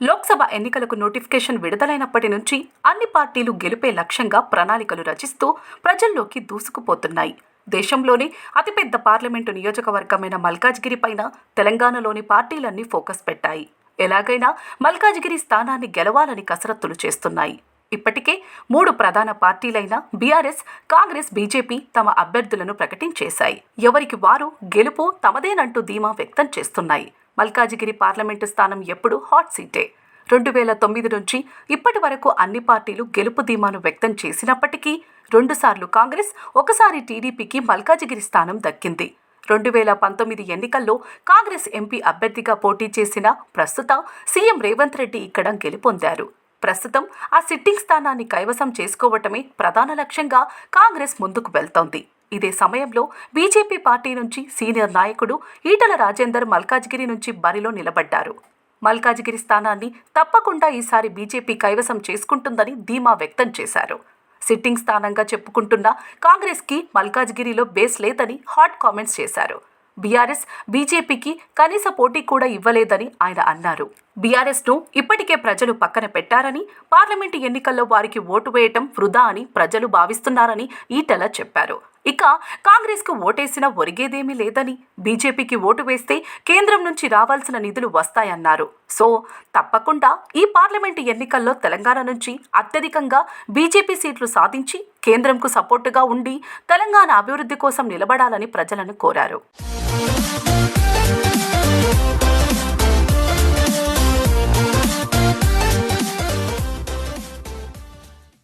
లోక్సభ ఎన్నికలకు నోటిఫికేషన్ విడుదలైనప్పటి నుంచి అన్ని పార్టీలు గెలుపే లక్ష్యంగా ప్రణాళికలు రచిస్తూ ప్రజల్లోకి దూసుకుపోతున్నాయి. దేశంలోని అతిపెద్ద పార్లమెంటు నియోజకవర్గమైన మల్కాజ్గిరి పైన తెలంగాణలోని పార్టీలన్నీ ఫోకస్ పెట్టాయి. ఎలాగైనా మల్కాజ్గిరి స్థానాన్ని గెలవాలని కసరత్తులు చేస్తున్నాయి. ఇప్పటికే మూడు ప్రధాన పార్టీలైన బీఆర్ఎస్ కాంగ్రెస్ బీజేపీ తమ అభ్యర్థులను ప్రకటించేశాయి. ఎవరికి వారు గెలుపు తమదేనంటూ ధీమా వ్యక్తం చేస్తున్నాయి. మల్కాజిగిరి పార్లమెంటు స్థానం ఎప్పుడు హాట్ సీటే. రెండు వేల తొమ్మిది నుంచి ఇప్పటి వరకు అన్ని పార్టీలు గెలుపు ధీమాను వ్యక్తం చేసినప్పటికీ రెండుసార్లు కాంగ్రెస్ ఒకసారి టీడీపీకి మల్కాజిగిరి స్థానం దక్కింది. రెండు వేల పంతొమ్మిది ఎన్నికల్లో కాంగ్రెస్ ఎంపీ అభ్యర్థిగా పోటీ చేసిన ప్రస్తుత సీఎం రేవంత్ రెడ్డి ఇక్కడ గెలుపొందారు. ప్రస్తుతం ఆ సిట్టింగ్ స్థానాన్ని కైవసం చేసుకోవటమే ప్రధాన లక్ష్యంగా కాంగ్రెస్ ముందుకు వెళ్తోంది. ఇదే సమయంలో బీజేపీ పార్టీ నుంచి సీనియర్ నాయకుడు ఈటల రాజేందర్ మల్కాజ్గిరి నుంచి బరిలో నిలబడ్డారు. మల్కాజ్గిరి స్థానాన్ని తప్పకుండా ఈసారి బీజేపీ కైవసం చేసుకుంటుందని ధీమా వ్యక్తం చేశారు. సిట్టింగ్ స్థానంగా చెప్పుకుంటున్న కాంగ్రెస్కి మల్కాజ్గిరిలో బేస్ లేదని హాట్ కామెంట్స్ చేశారు. బీఆర్ఎస్ బీజేపీకి కనీస పోటీ కూడా ఇవ్వలేదని ఆయన అన్నారు. బీఆర్ఎస్ను ఇప్పటికే ప్రజలు పక్కన పెట్టారని పార్లమెంటు ఎన్నికల్లో వారికి ఓటు వేయటం వృధా అని ప్రజలు భావిస్తున్నారని ఈటల చెప్పారు. ఇక కాంగ్రెస్కు ఓటేసినా ఒరిగేదేమీ లేదని బీజేపీకి ఓటు వేస్తే కేంద్రం నుంచి రావాల్సిన నిధులు వస్తాయన్నారు. సో తప్పకుండా ఈ పార్లమెంటు ఎన్నికల్లో తెలంగాణ నుంచి అత్యధికంగా బీజేపీ సీట్లు సాధించి కేంద్రంకు సపోర్టుగా ఉండి తెలంగాణ అభివృద్ధి కోసం నిలబడాలని ప్రజలను కోరారు.